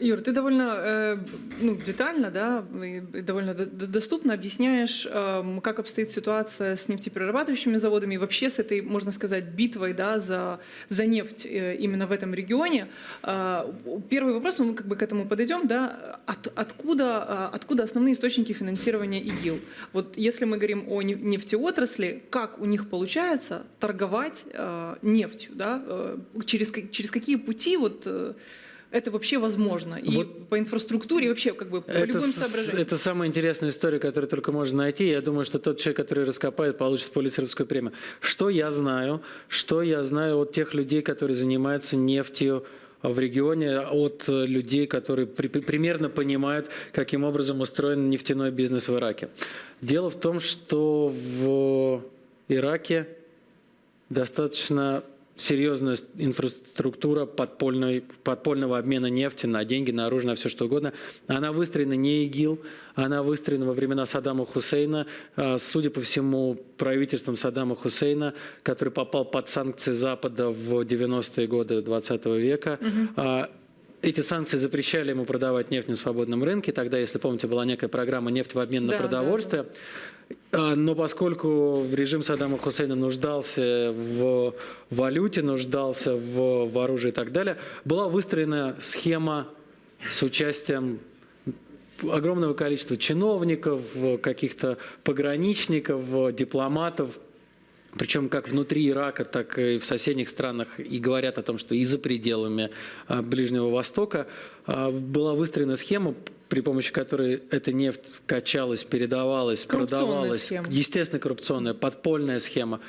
Юр, ты довольно э, ну, детально, да, и довольно доступно объясняешь, эм, как обстоит ситуация с нефтеперерабатывающими заводами и вообще с этой, можно сказать, битвой да, за, за нефть э, именно в этом регионе. Э, Первый вопрос, мы как бы к этому подойдем, да, от- откуда, откуда основные источники финансирования ИГИЛ? Вот если мы говорим о не- нефтеотрасли, как у них получается торговать нефтью, да, через, через какие пути вот это вообще возможно. И Вот- по инфраструктуре, и вообще как бы по Это, любым соображениям. это самая интересная история, которую только можно найти. Я думаю, что тот человек, который раскопает, получит Пулитцеровскую премию. Что я знаю? Что я знаю от тех людей, которые занимаются нефтью в регионе, от э, людей, которые при- при- примерно понимают, каким образом устроен нефтяной бизнес в Ираке. Дело в том, что в Ираке достаточно серьезная инфраструктура подпольной, подпольного обмена нефти на деньги, на оружие, на все что угодно. Она выстроена не ИГИЛ, она выстроена во времена Саддама Хусейна, а, судя по всему, правительством Саддама Хусейна, который попал под санкции Запада в 90-е годы 20 века. А, Эти санкции запрещали ему продавать нефть на свободном рынке. Тогда, если помните, была некая программа нефть в обмен на Да, да, продовольствие. А, Но поскольку режим Саддама Хусейна нуждался в валюте, нуждался в, в оружии и так далее, была выстроена схема с участием огромного количества чиновников, каких-то пограничников, дипломатов, причем как внутри Ирака, так и в соседних странах, и говорят о том, что и за пределами а, Ближнего Востока а, была выстроена схема, при помощи которой эта нефть качалась, передавалась, продавалась. схема. Естественно, коррупционная, подпольная схема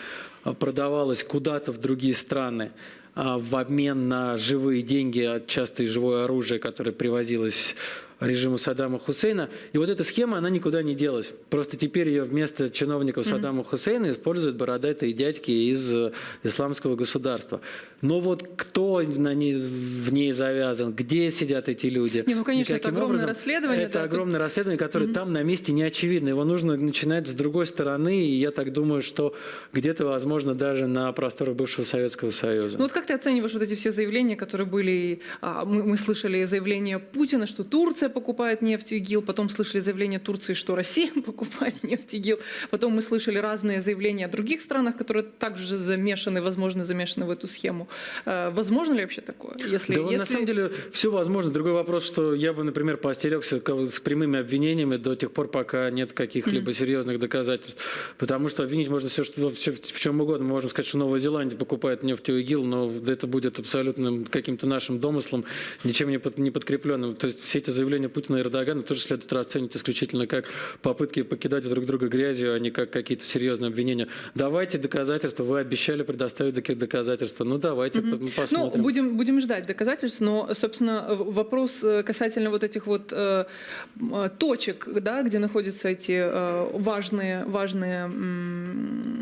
а, продавалась куда-то в другие страны в обмен на живые деньги, часто и живое оружие, которое привозилось режиму Саддама Хусейна. И вот эта схема, она никуда не делась. Просто теперь ее вместо чиновников Саддама Хусейна используют бородатые дядьки из э, исламского государства. Но вот кто на ней, в ней завязан, где сидят эти люди? Не, ну, конечно, это огромное расследование, Это да, тут- огромное расследование, которое там на месте не очевидно. Его нужно начинать с другой стороны. И я так думаю, что где-то, возможно, даже на просторах бывшего Советского Союза. Ну вот как ты оцениваешь вот эти все заявления, которые были, а, мы, мы слышали заявление Путина, что Турция покупает нефть ИГИЛ, потом слышали заявление Турции, что Россия покупает нефть ИГИЛ, потом мы слышали разные заявления о других странах, которые также замешаны, возможно, замешаны в эту схему. Э, Возможно ли вообще такое? Если, Да, если... на самом деле все возможно. Другой вопрос, что я бы, например, поостерегся с прямыми обвинениями до тех пор, пока нет каких-либо серьезных доказательств. Потому что обвинить можно все, что, все, в чем угодно. Мы можем сказать, что Новая Зеландия покупает нефть у ИГИЛ, но это будет абсолютным каким-то нашим домыслом, ничем не, под- не подкрепленным. То есть все эти заявления Путина и Эрдогана тоже следует расценивать исключительно как попытки покидать друг друга грязью, а не как какие-то серьезные обвинения. Давайте доказательства. Вы обещали предоставить такие доказательства. Ну давайте, п- посмотрим. Ну, будем, будем ждать доказательств, но, собственно, вопрос э, касательно вот этих вот э, э, точек, да, где находятся эти э, важные, важные э,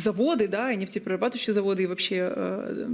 заводы, да, и нефтеперерабатывающие заводы, и вообще э,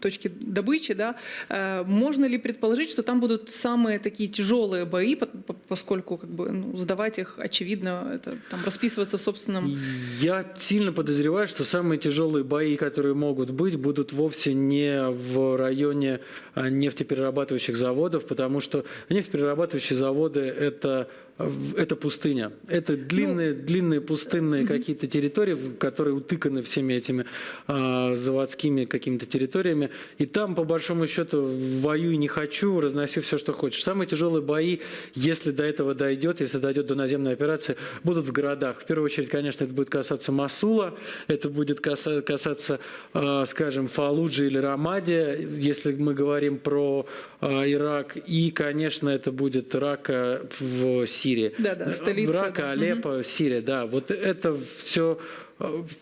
точки добычи, да, э, можно ли предположить, что там будут самые такие тяжелые бои, по- по- поскольку как бы, ну, сдавать их, очевидно, это там расписываться в собственном... Я сильно подозреваю, что самые тяжелые бои, которые могут быть, будут вовсе не в районе а, нефтеперерабатывающих заводов, потому что нефтеперерабатывающие заводы это это пустыня. Это длинные, длинные пустынные какие-то территории, которые утыканы всеми этими а, заводскими какими-то территориями. И там, по большому счету, воюй не хочу, разноси все, что хочешь. Самые тяжелые бои, если до этого дойдет, если дойдет до наземной операции, будут в городах. В первую очередь, конечно, это будет касаться Масула, это будет каса- касаться, а, скажем, Фалуджи или Рамади, если мы говорим про а, Ирак. И, конечно, это будет Рака в Сирии. Да-да, столица, Рака, да. Алеппо, Сирия, да. Вот это все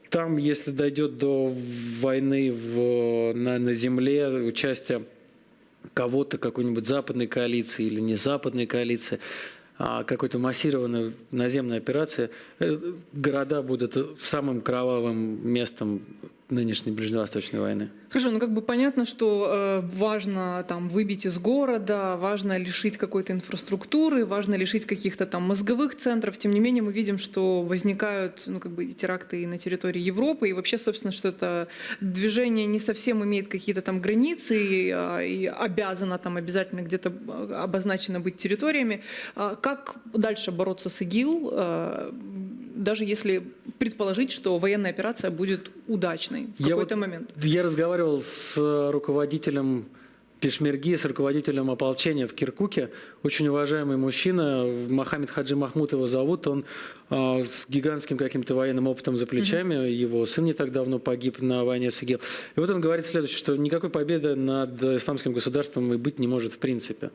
там, если дойдет до войны в, на, на земле, участия кого-то, какой-нибудь западной коалиции или не западной коалиции, а какой-то массированной наземной операции, э, города будут самым кровавым местом нынешней ближневосточной войны. Хорошо, ну как бы понятно, что э, важно там выбить из города, важно лишить какой-то инфраструктуры, важно лишить каких-то там мозговых центров. Тем не менее, мы видим, что возникают ну как бы теракты и на территории Европы, и вообще, собственно, что это движение не совсем имеет какие-то там границы и, а, и обязано там обязательно где-то а, обозначено быть территориями. А Как дальше бороться с ИГИЛ, э, даже если предположить, что военная операция будет удачной в какой-то вот- момент? Я разговаривал с руководителем Пешмерги, с руководителем ополчения в Киркуке. Очень уважаемый мужчина, Мохаммед Хаджи Махмуд его зовут. Он а, с гигантским каким-то военным опытом за плечами. Его сын не так давно погиб на войне с ИГИЛ. И вот он говорит следующее, что никакой победы над исламским государством и быть не может в принципе.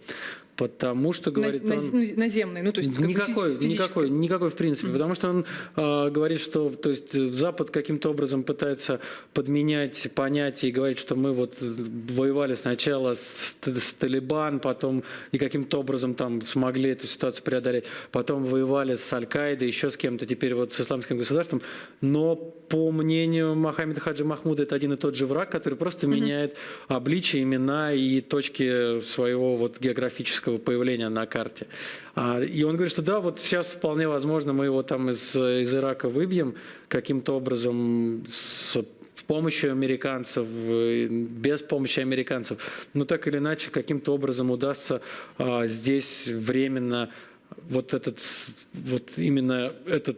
Потому что, На- говорит на- он... наземной, ну то есть Никакой, никакой, никакой в принципе, потому что он э, говорит, что то есть Запад каким-то образом пытается подменять понятия и говорить, что мы вот воевали сначала с, с Талибан, потом и каким-то образом там смогли эту ситуацию преодолеть, потом воевали с Аль-Каидой, еще с кем-то, теперь вот с исламским государством, но по мнению Мохаммеда Хаджи Махмуда это один и тот же враг, который просто меняет обличие, имена и точки своего вот географического появления на карте. А, И он говорит, что да, вот сейчас вполне возможно мы его там из, из Ирака выбьем каким-то образом с помощью американцев, э, без помощи американцев. Но так или иначе, каким-то образом удастся а, здесь временно вот этот, вот именно этот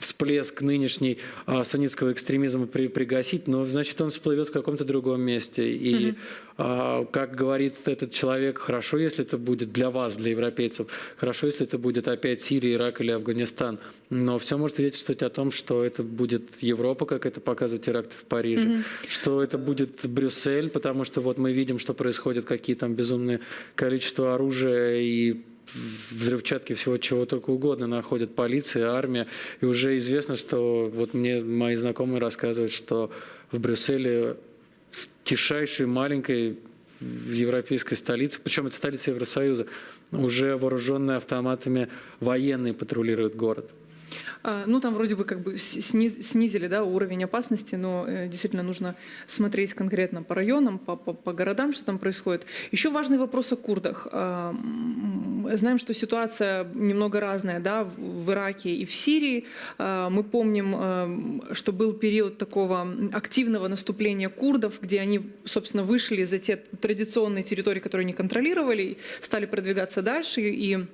всплеск нынешний а, суннитского экстремизма при, пригасить, но значит он всплывет в каком-то другом месте. И, а, как говорит этот человек, хорошо, если это будет для вас, для европейцев, хорошо, если это будет опять Сирия, Ирак или Афганистан, но все может свидетельствовать о том, что это будет Европа, как это показывают теракты в Париже, что это будет Брюссель, потому что вот мы видим, что происходит, какие там безумные количество оружия и взрывчатки, всего чего только угодно находят полиция, армия. И уже известно, что вот мне мои знакомые рассказывают, что в Брюсселе в тишайшей маленькой европейской столице, причем это столица Евросоюза, уже вооруженные автоматами военные патрулируют город. А, Ну, там вроде бы как бы снизили да, уровень опасности, но э, действительно нужно смотреть конкретно по районам, по, по, по городам, что там происходит. Еще важный вопрос о курдах. А, Знаем, что ситуация немного разная да, в Ираке и в Сирии. А, Мы помним, что был период такого активного наступления курдов, где они, собственно, вышли за те традиционные территории, которые они контролировали, стали продвигаться дальше и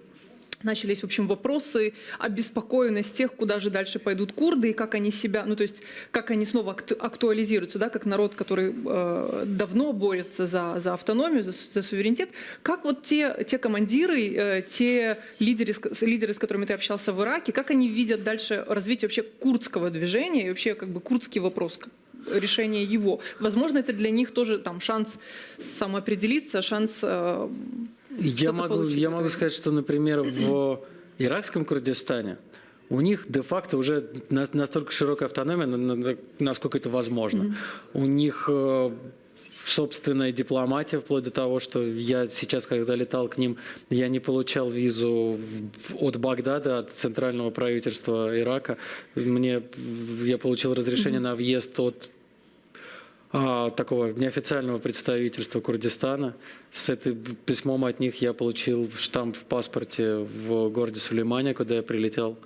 Начались, в общем, вопросы, обеспокоенность тех, куда же дальше пойдут курды и как они себя, ну то есть как они снова акту- актуализируются, да, как народ, который э, давно борется за, за автономию, за, за суверенитет. Как вот те, те командиры, э, те лидеры, с лидеры, с которыми ты общался в Ираке, как они видят дальше развитие вообще курдского движения и вообще как бы курдский вопрос, решение его. Возможно, это для них тоже там шанс самоопределиться, шанс э, Я могу, я могу сказать, что, например, в иракском Курдистане у них де-факто уже на- настолько широкая автономия, на- на- насколько это возможно. У них э, собственная дипломатия, вплоть до того, что я сейчас, когда летал к ним, я не получал визу от Багдада, от центрального правительства Ирака. Мне, я получил разрешение на въезд от а, такого неофициального представительства Курдистана. С этим письмом от них я получил штамп в паспорте в городе Сулеймане, куда я прилетел.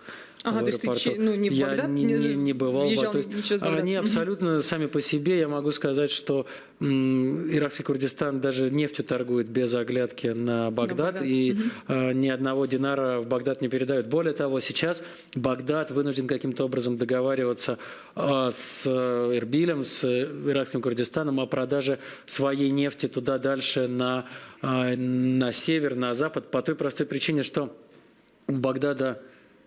Ага, в то есть ты ну, не в я Багдад не, не- не, бывал. въезжал то есть они абсолютно сами по себе, я могу сказать, что м, иракский Курдистан даже нефтью торгует без оглядки на Багдад, Багдад. и э, ни одного динара в Багдад не передают. Более того, сейчас Багдад вынужден каким-то образом договариваться э, с Ирбилем, с э, иракским Курдистаном о продаже своей нефти туда дальше на, э, на север, на запад, по той простой причине, что у Багдада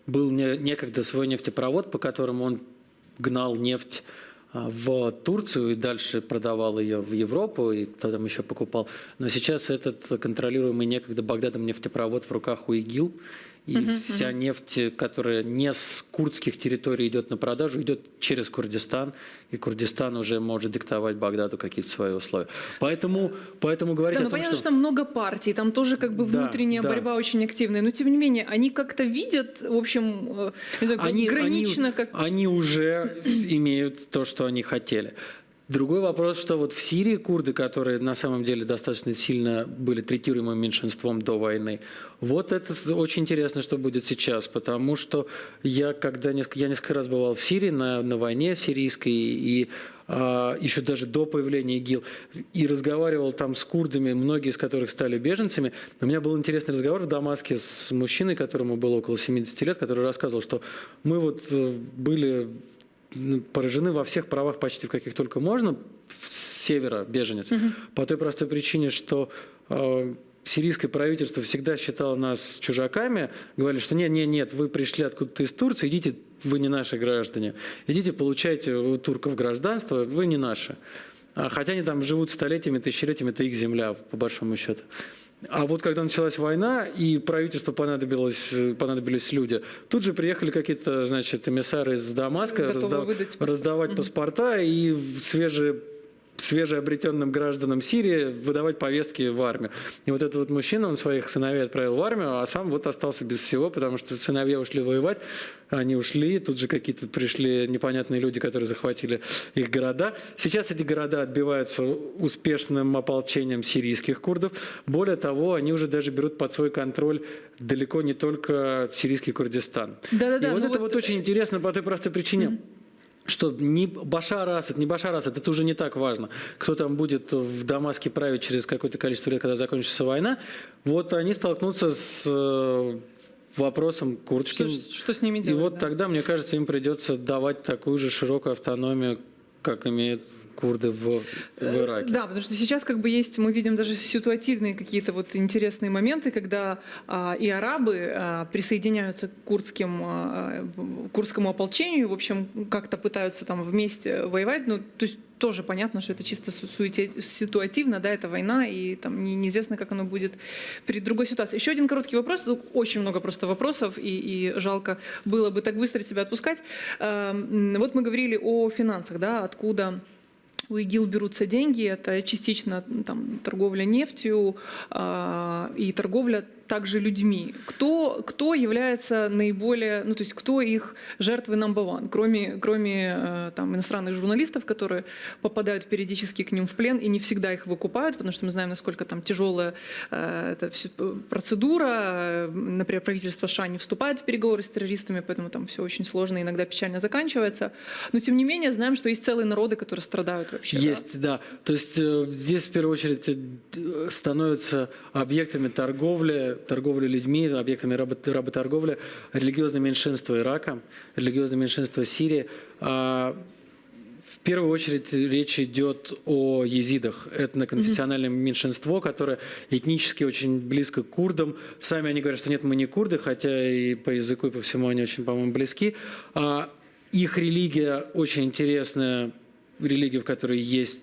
был не- некогда свой нефтепровод, по которому он гнал нефть а, в Турцию и дальше продавал ее в Европу, и кто там еще покупал. Но сейчас этот контролируемый некогда Багдадом нефтепровод в руках у ИГИЛ, и вся нефть, которая не с курдских территорий идет на продажу, идет через Курдистан, и Курдистан уже может диктовать Багдаду какие-то свои условия. Поэтому, поэтому говорить Да, о ну том, понятно, что... что там много партий, там тоже как бы Да, внутренняя да. борьба очень активная, но тем не менее они как-то видят, в общем, э, не знаю, они, гранично, они, как они уже имеют то, что они хотели. Другой вопрос, что вот в Сирии курды, которые на самом деле достаточно сильно были третируемым меньшинством до войны, вот это очень интересно, что будет сейчас, потому что я, когда несколько, я несколько раз бывал в Сирии на, на войне сирийской, и а, еще даже до появления ИГИЛ, и разговаривал там с курдами, многие из которых стали беженцами. У меня был интересный разговор в Дамаске с мужчиной, которому было около 70 лет, который рассказывал, что мы вот э, были поражены во всех правах почти в каких только можно с севера беженец по той простой причине, что э, сирийское правительство всегда считало нас чужаками, говорили, что нет, нет, нет, вы пришли откуда-то из Турции, идите, вы не наши граждане, идите, получайте у турков гражданство, вы не наши. А Хотя они там живут столетиями, тысячелетиями, это их земля, по большому счету. А вот когда началась война, и правительству понадобилось, понадобились люди, тут же приехали какие-то, значит, эмиссары из Дамаска раздав- выдать раздавать паспорта и свежие свежеобретенным гражданам Сирии выдавать повестки в армию. И вот этот вот мужчина, он своих сыновей отправил в армию, а сам вот остался без всего, потому что сыновья ушли воевать, они ушли, тут же какие-то пришли непонятные люди, которые захватили их города. Сейчас эти города отбиваются успешным ополчением сирийских курдов. Более того, они уже даже берут под свой контроль далеко не только сирийский Курдистан. Да-да-да, И вот ну это вот, вот очень интересно по той простой причине что не Башар Асад, не Башар Асад, это уже не так важно. Кто там будет в Дамаске править через какое-то количество лет, когда закончится война. Вот они столкнутся с э, вопросом Что, курдским. что с ними И делать? вот да? тогда, мне кажется, им придется давать такую же широкую автономию, как имеют курды в, в Ираке. Да, потому что сейчас как бы есть, мы видим даже ситуативные какие-то вот интересные моменты, когда а, и арабы а, присоединяются к курдским, а, курдскому ополчению, в общем, как-то пытаются там вместе воевать, ну, то есть тоже понятно, что это чисто ситуативно, да, это война, и там не- неизвестно, как оно будет при другой ситуации. Еще один короткий вопрос, тут очень много просто вопросов, и, и жалко было бы так быстро тебя отпускать. Эм, Вот мы говорили о финансах, да, откуда у ИГИЛ берутся деньги, это частично там, торговля нефтью а, и торговля также людьми. Кто, кто является наиболее, ну то есть кто их жертвы number one, кроме, кроме э, там, иностранных журналистов, которые попадают периодически к ним в плен и не всегда их выкупают, потому что мы знаем, насколько там тяжелая э, эта процедура. Э, Например, правительство США не вступает в переговоры с террористами, поэтому там все очень сложно, иногда печально заканчивается. Но тем не менее знаем, что есть целые народы, которые страдают вообще. да. Есть, да. То есть э, здесь в первую очередь э, становятся объектами торговли, торговли людьми, объектами рабо- работорговли религиозное меньшинство Ирака, религиозное меньшинство Сирии. А, В первую очередь речь идет о езидах. Этноконфессиональное меньшинство, которое этнически очень близко к курдам. Сами они говорят, что нет, мы не курды, хотя и по языку, и по всему они очень, по-моему, близки. А Их религия очень интересная, религия, в которой есть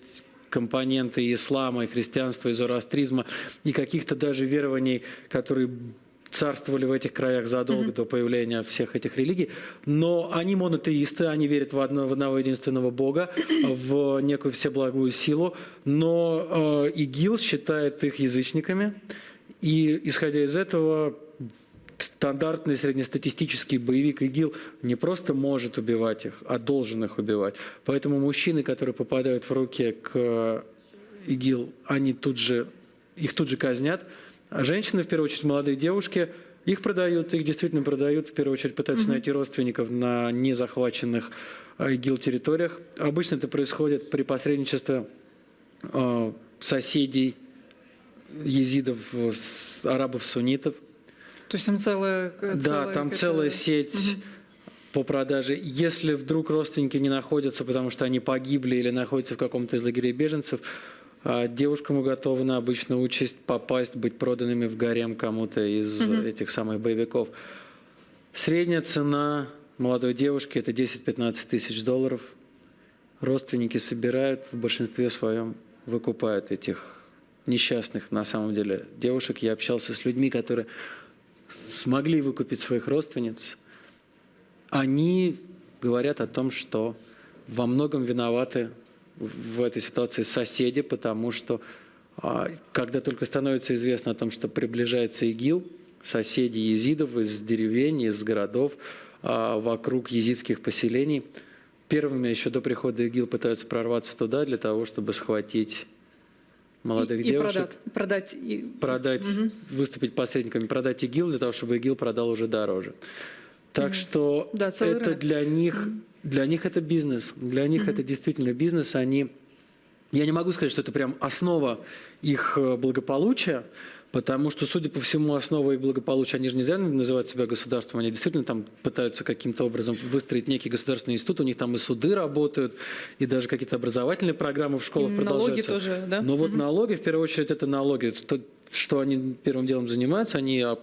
компоненты и ислама, и христианства, и зороастризма, и каких-то даже верований, которые царствовали в этих краях задолго до появления всех этих религий. Но они монотеисты, они верят в, одно, в одного единственного Бога, в некую всеблагую силу. Но э, ИГИЛ считает их язычниками. И исходя из этого, стандартный среднестатистический боевик ИГИЛ не просто может убивать их, а должен их убивать. Поэтому мужчины, которые попадают в руки к ИГИЛ, они тут же, их тут же казнят. А женщины, в первую очередь молодые девушки, их продают, их действительно продают, в первую очередь пытаются найти родственников на незахваченных а, ИГИЛ территориях. Обычно это происходит при посредничестве э, соседей езидов, с- арабов-суннитов. То есть там целая... э, Да, целая там какая-то- целая сеть по продаже. Если вдруг родственники не находятся, потому что они погибли или находятся в каком-то из лагерей беженцев, а, девушкам уготована обычно участь попасть, быть проданными в гарем кому-то из этих самых боевиков. Средняя цена молодой девушки – это 10-15 тысяч долларов. Родственники собирают, в большинстве своем выкупают этих несчастных, на самом деле, девушек. Я общался с людьми, которые смогли выкупить своих родственниц, они говорят о том, что во многом виноваты в этой ситуации соседи, потому что а, когда только становится известно о том, что приближается ИГИЛ, соседи езидов из деревень, из городов, а, вокруг езидских поселений первыми еще до прихода ИГИЛ пытаются прорваться туда для того, чтобы схватить молодых и, и девушек, продать, продать и продать, Мгм. выступить посредниками, продать ИГИЛ для того, чтобы ИГИЛ продал уже дороже. Так что Да, это рынок. для них, для них это бизнес, для них это действительно бизнес. Они, я не могу сказать, что это прям основа их э, благополучия, потому что, судя по всему, основа их благополучия, они же не зря называют себя государством, они действительно там пытаются каким-то образом выстроить некий государственный институт, у них там и суды работают, и даже какие-то образовательные программы в школах налоги продолжаются. тоже, да? Но вот налоги, в первую очередь, это налоги. Что, что они первым делом занимаются? Они а,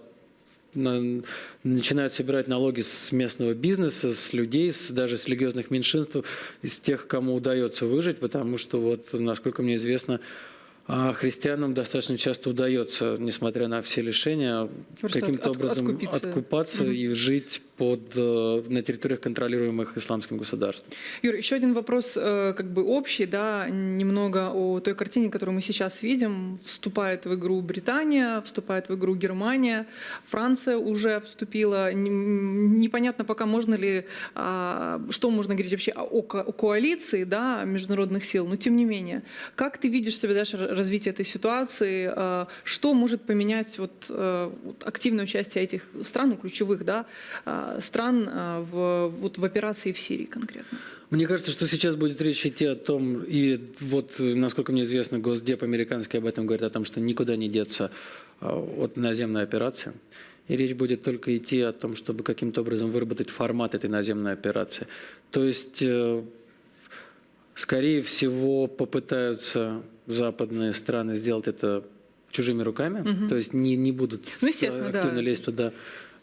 на- начинают собирать налоги с местного бизнеса, с людей, с, даже с религиозных меньшинств, из тех, кому удается выжить, потому что, вот, насколько мне известно, а, христианам достаточно часто удается, несмотря на все лишения, каким-то от- образом откупиться. откупаться Мгм. и жить под, э, на территориях, контролируемых исламским государством. Юр, еще один вопрос, э, как бы общий, да, немного о той картине, которую мы сейчас видим. Вступает в игру Британия, вступает в игру Германия, Франция уже вступила. Непонятно пока можно ли, а, что можно говорить вообще о, ко- о коалиции, да, международных сил, но тем не менее. Как ты видишь себе дальше развитие этой ситуации? А, Что может поменять э, вот активное участие этих стран, ну, ключевых, да, а, стран а, в, вот, в операции в Сирии конкретно? Мне кажется, что сейчас будет речь идти о том, и вот, э, насколько мне известно, Госдеп американский об этом говорит, о том, что никуда не деться а, от наземной операции. И речь будет только идти о том, чтобы каким-то образом выработать формат этой наземной операции. То есть, э, скорее всего, попытаются западные страны сделать это чужими руками, то есть не, не будут Ну, естественно, да. активно лезть туда.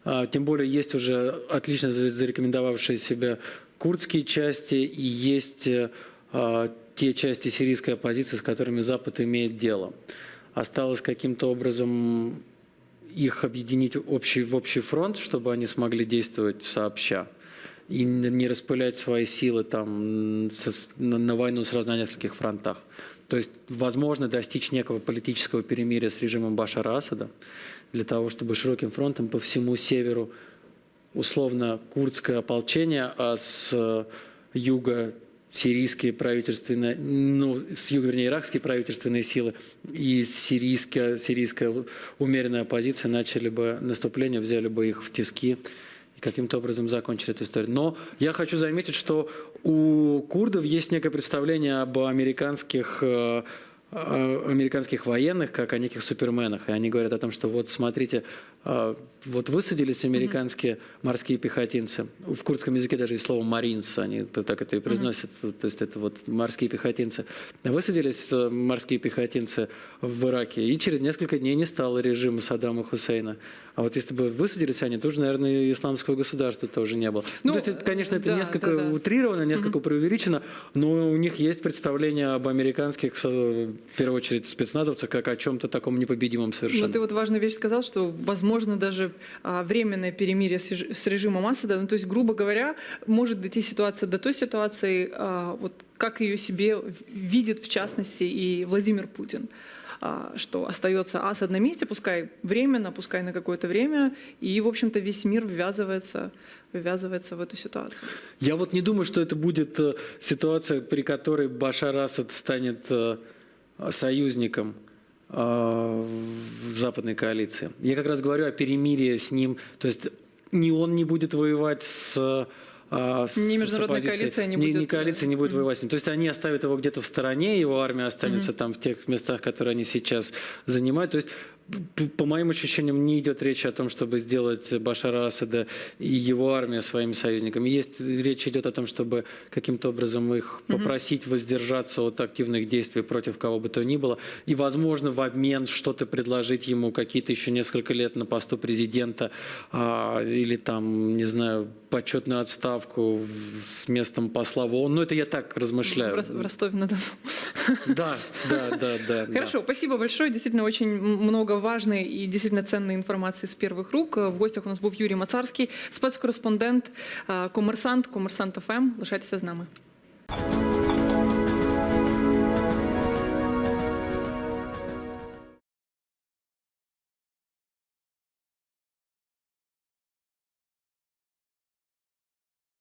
А, Тем более есть уже отлично за- зарекомендовавшие себя курдские части и есть э, а, те части сирийской оппозиции, с которыми Запад имеет дело. Осталось каким-то образом их объединить общий, в общий фронт, чтобы они смогли действовать сообща и не распылять свои силы там на войну сразу на нескольких фронтах. То есть возможно достичь некого политического перемирия с режимом Башара Асада для того, чтобы широким фронтом по всему северу условно курдское ополчение, а с юга сирийские правительственные, ну, с юга, вернее, иракские правительственные силы и сирийская, сирийская умеренная оппозиция начали бы наступление, взяли бы их в тиски каким-то образом закончили эту историю. Но я хочу заметить, что у курдов есть некое представление об американских э, э, американских военных как о неких суперменах. И они говорят о том, что вот смотрите, вот высадились американские морские пехотинцы. В курдском языке даже есть слово «маринс», они так это и произносят, то есть это вот морские пехотинцы. Высадились э, морские пехотинцы в Ираке, и через несколько дней не стало режима Саддама Хусейна. А вот если бы высадились они, то уже, наверное, и исламского государства тоже не было. Ну, Ну, то есть, это, конечно, это да, несколько да, да. утрировано, несколько преувеличено, но у них есть представление об американских, со- в первую очередь, спецназовцах, как о чем-то таком непобедимом совершенно. Но ты вот важную вещь сказал, что возможно даже а, временное перемирие с, реж- с режимом Асада. Ну, то есть, грубо говоря, может дойти ситуация до той ситуации, а, вот как ее себе видит в частности и Владимир Путин. А, что остается Асад на месте, пускай временно, пускай на какое-то время, и, в общем-то, весь мир ввязывается, ввязывается в эту ситуацию. Я вот не думаю, что это будет э, ситуация, при которой Башар Асад станет э, союзником западной коалиции. Я как раз говорю о перемирии с ним. То есть ни он не будет воевать с э, с- Ни с международная оппозицией, коалиция не ни, будет, ни коалиция не будет воевать с ним. То есть они оставят его где-то в стороне, его армия останется там в тех местах, которые они сейчас занимают. То есть по моим ощущениям, не идет речь о том, чтобы сделать Башара Асада и его армию своими союзниками. Есть речь идет о том, чтобы каким-то образом их попросить воздержаться от активных действий против кого бы то ни было, и, возможно, в обмен что-то предложить ему какие-то еще несколько лет на посту президента а, или там, не знаю, почетную отставку с местом посла в ООН. Ну, это я так размышляю. В Рос- в Ростове-на-Дону. Да, да, да, да. да. Хорошо, спасибо большое. Действительно, очень много важной и действительно ценной информации с первых рук. В гостях у нас був Юрій Мацарський, спецкореспондент, е, комерсант, комерсант ФМ. Лишайтеся з нами.